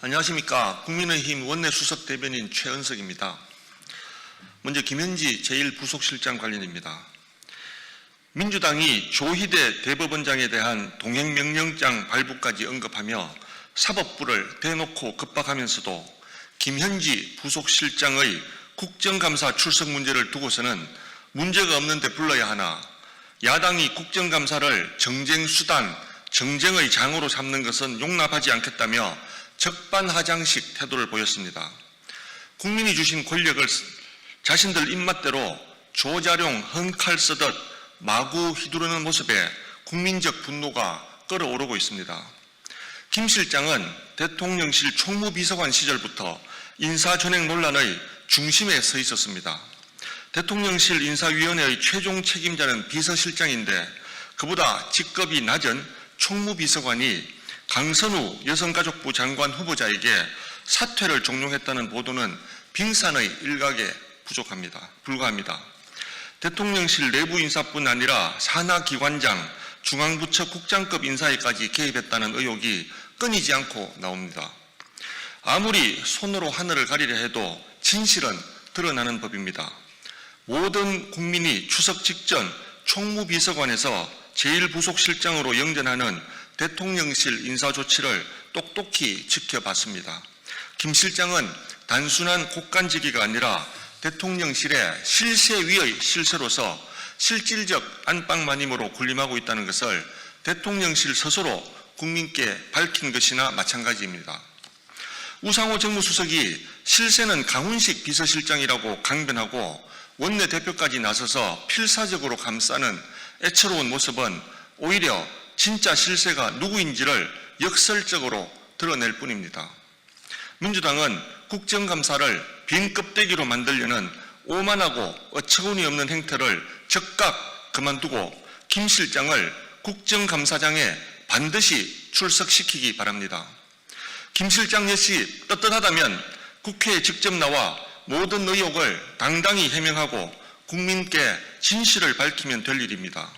안녕하십니까. 국민의힘 원내수석 대변인 최은석입니다. 먼저 김현지 제1부속실장 관련입니다. 민주당이 조희대 대법원장에 대한 동행명령장 발부까지 언급하며 사법부를 대놓고 급박하면서도 김현지 부속실장의 국정감사 출석 문제를 두고서는 문제가 없는데 불러야 하나 야당이 국정감사를 정쟁수단, 정쟁의 장으로 삼는 것은 용납하지 않겠다며 적반하장식 태도를 보였습니다. 국민이 주신 권력을 자신들 입맛대로 조자룡 헝칼 쓰듯 마구 휘두르는 모습에 국민적 분노가 끓어오르고 있습니다. 김 실장은 대통령실 총무비서관 시절부터 인사전액 논란의 중심에 서 있었습니다. 대통령실 인사위원회의 최종 책임자는 비서실장인데 그보다 직급이 낮은 총무비서관이 강선우 여성가족부 장관 후보자에게 사퇴를 종용했다는 보도는 빙산의 일각에 부족합니다. 불과합니다. 대통령실 내부 인사뿐 아니라 산하기관장, 중앙부처 국장급 인사에까지 개입했다는 의혹이 끊이지 않고 나옵니다. 아무리 손으로 하늘을 가리려 해도 진실은 드러나는 법입니다. 모든 국민이 추석 직전 총무비서관에서 제1부속실장으로 영전하는 대통령실 인사조치를 똑똑히 지켜봤습니다. 김 실장은 단순한 국간직위가 아니라 대통령실의 실세 위의 실세로서 실질적 안방마님으로 군림하고 있다는 것을 대통령실 스스로 국민께 밝힌 것이나 마찬가지입니다. 우상호 정무수석이 실세는 강훈식 비서실장이라고 강변하고 원내대표까지 나서서 필사적으로 감싸는 애처로운 모습은 오히려 진짜 실세가 누구인지를 역설적으로 드러낼 뿐입니다. 민주당은 국정감사를 빈 껍데기로 만들려는 오만하고 어처구니 없는 행태를 즉각 그만두고 김 실장을 국정감사장에 반드시 출석시키기 바랍니다. 김 실장 역시 떳떳하다면 국회에 직접 나와 모든 의혹을 당당히 해명하고 국민께 진실을 밝히면 될 일입니다.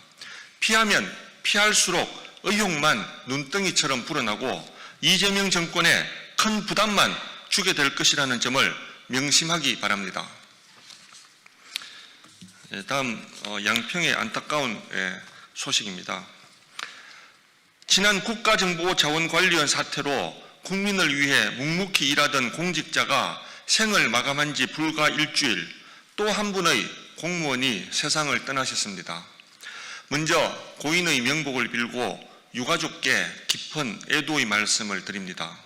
피하면 피할수록 의혹만 눈덩이처럼 불어나고 이재명 정권에 큰 부담만 주게 될 것이라는 점을 명심하기 바랍니다. 예, 다음 어, 양평의 안타까운 예, 소식입니다. 지난 국가정보자원관리원 사태로 국민을 위해 묵묵히 일하던 공직자가 생을 마감한 지 불과 일주일 또 한 분의 공무원이 세상을 떠나셨습니다. 먼저 고인의 명복을 빌고 유가족께 깊은 애도의 말씀을 드립니다.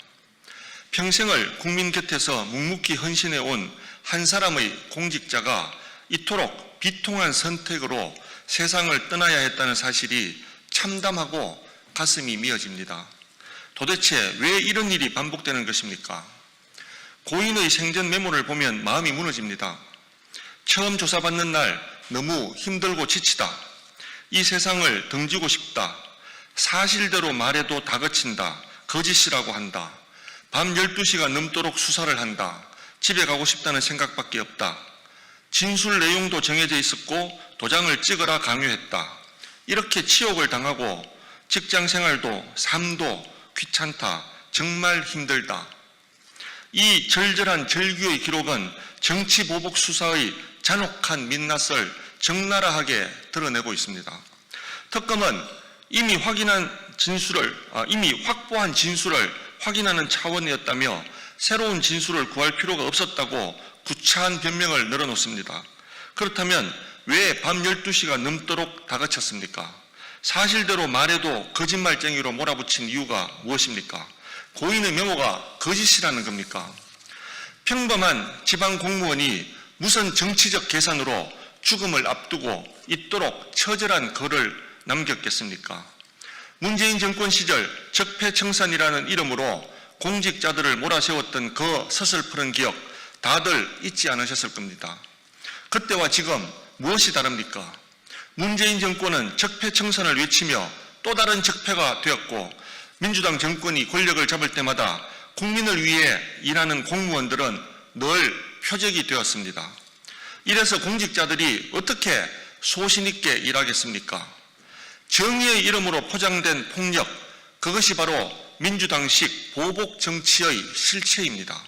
평생을 국민 곁에서 묵묵히 헌신해 온 한 사람의 공직자가 이토록 비통한 선택으로 세상을 떠나야 했다는 사실이 참담하고 가슴이 미어집니다. 도대체 왜 이런 일이 반복되는 것입니까? 고인의 생전 메모를 보면 마음이 무너집니다. 처음 조사받는 날 너무 힘들고 지치다. 이 세상을 등지고 싶다. 사실대로 말해도 다그친다. 거짓이라고 한다. 밤 12시가 넘도록 수사를 한다. 집에 가고 싶다는 생각밖에 없다. 진술 내용도 정해져 있었고 도장을 찍으라 강요했다. 이렇게 치욕을 당하고 직장 생활도 삶도 귀찮다. 정말 힘들다. 이 절절한 절규의 기록은 정치 보복 수사의 잔혹한 민낯을 적나라하게 드러내고 있습니다. 특검은 이미 확인한 진술을 아, 이미 확보한 진술을 확인하는 차원이었다며 새로운 진술을 구할 필요가 없었다고 구차한 변명을 늘어놓습니다. 그렇다면 왜 밤 12시가 넘도록 다그쳤습니까? 사실대로 말해도 거짓말쟁이로 몰아붙인 이유가 무엇입니까? 고인의 명호가 거짓이라는 겁니까? 평범한 지방 공무원이 무슨 정치적 계산으로 죽음을 앞두고 있도록 처절한 글을 남겼겠습니까? 문재인 정권 시절 적폐청산이라는 이름으로 공직자들을 몰아세웠던 그 서슬프른 기억 다들 잊지 않으셨을 겁니다. 그때와 지금 무엇이 다릅니까? 문재인 정권은 적폐청산을 외치며 또 다른 적폐가 되었고 민주당 정권이 권력을 잡을 때마다 국민을 위해 일하는 공무원들은 늘 표적이 되었습니다. 이래서 공직자들이 어떻게 소신 있게 일하겠습니까? 정의의 이름으로 포장된 폭력, 그것이 바로 민주당식 보복 정치의 실체입니다.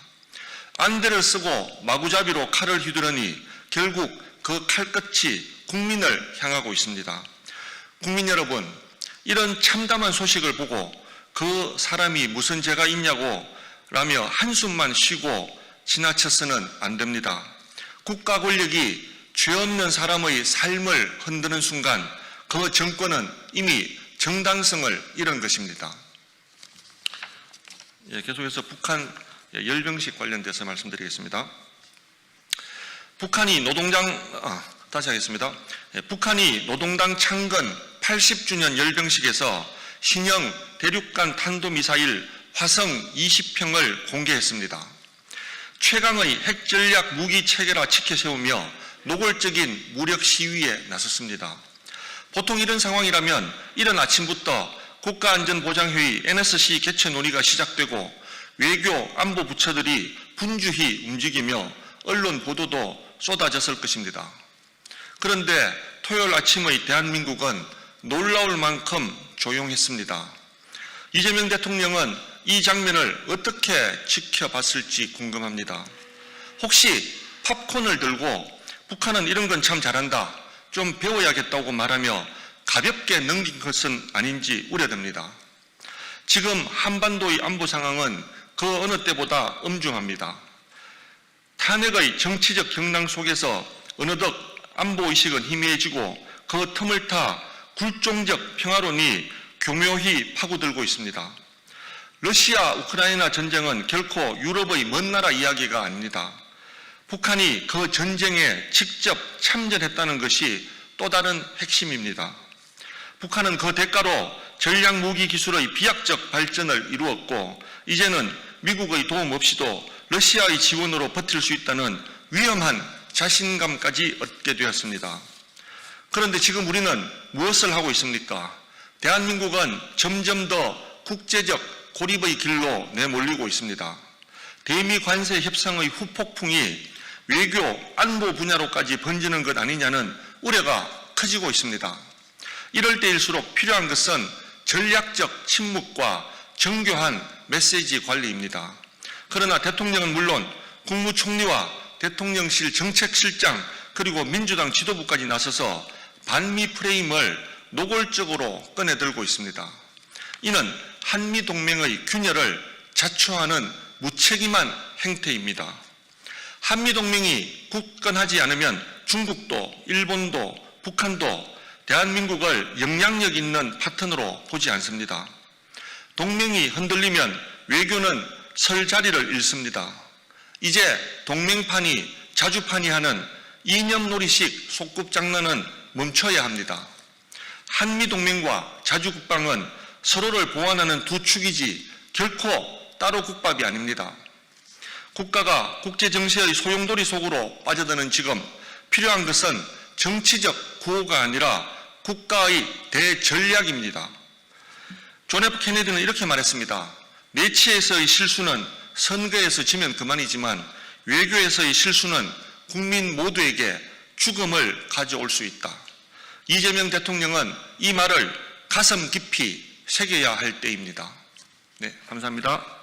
안대를 쓰고 마구잡이로 칼을 휘두르니 결국 그 칼끝이 국민을 향하고 있습니다. 국민 여러분, 이런 참담한 소식을 보고 그 사람이 무슨 죄가 있냐고 라며 한숨만 쉬고 지나쳐서는 안 됩니다. 국가 권력이 죄 없는 사람의 삶을 흔드는 순간 그 정권은 이미 정당성을 잃은 것입니다. 예, 계속해서 북한 열병식 관련돼서 말씀드리겠습니다. 북한이 노동당 아, 다시 하겠습니다. 예, 북한이 노동당 창건 80주년 열병식에서 신형 대륙간 탄도미사일 화성 20평을 공개했습니다. 최강의 핵전략 무기 체계라 지켜세우며 노골적인 무력 시위에 나섰습니다. 보통 이런 상황이라면 이른 아침부터 국가안전보장회의 NSC 개최 논의가 시작되고 외교 안보 부처들이 분주히 움직이며 언론 보도도 쏟아졌을 것입니다. 그런데 토요일 아침의 대한민국은 놀라울 만큼 조용했습니다. 이재명 대통령은 이 장면을 어떻게 지켜봤을지 궁금합니다. 혹시 팝콘을 들고 북한은 이런 건 참 잘한다. 좀 배워야겠다고 말하며 가볍게 넘긴 것은 아닌지 우려됩니다. 지금 한반도의 안보 상황은 그 어느 때보다 엄중합니다. 탄핵의 정치적 경랑 속에서 어느덧 안보의식은 희미해지고 그 틈을 타 굴종적 평화론이 교묘히 파고들고 있습니다. 러시아 우크라이나 전쟁은 결코 유럽의 먼 나라 이야기가 아닙니다. 북한이 그 전쟁에 직접 참전했다는 것이 또 다른 핵심입니다. 북한은 그 대가로 전략 무기 기술의 비약적 발전을 이루었고 이제는 미국의 도움 없이도 러시아의 지원으로 버틸 수 있다는 위험한 자신감까지 얻게 되었습니다. 그런데 지금 우리는 무엇을 하고 있습니까? 대한민국은 점점 더 국제적 고립의 길로 내몰리고 있습니다. 대미 관세 협상의 후폭풍이 외교 안보 분야로까지 번지는 것 아니냐는 우려가 커지고 있습니다. 이럴 때일수록 필요한 것은 전략적 침묵과 정교한 메시지 관리입니다. 그러나 대통령은 물론 국무총리와 대통령실 정책실장 그리고 민주당 지도부까지 나서서 반미 프레임을 노골적으로 꺼내들고 있습니다. 이는 한미 동맹의 균열을 자초하는 무책임한 행태입니다. 한미 동맹이 굳건하지 않으면 중국도 일본도 북한도 대한민국을 영향력 있는 파트너로 보지 않습니다. 동맹이 흔들리면 외교는 설 자리를 잃습니다. 이제 동맹판이 자주판이 하는 이념놀이식 속꿉장난은 멈춰야 합니다. 한미동맹과 자주국방은 서로를 보완하는 두 축이지 결코 따로 국밥이 아닙니다. 국가가 국제 정세의 소용돌이 속으로 빠져드는 지금 필요한 것은 정치적 구호가 아니라 국가의 대전략입니다. 존 F 케네디는 이렇게 말했습니다. 내치에서의 실수는 선거에서 지면 그만이지만 외교에서의 실수는 국민 모두에게 죽음을 가져올 수 있다. 이재명 대통령은 이 말을 가슴 깊이 새겨야 할 때입니다. 네, 감사합니다.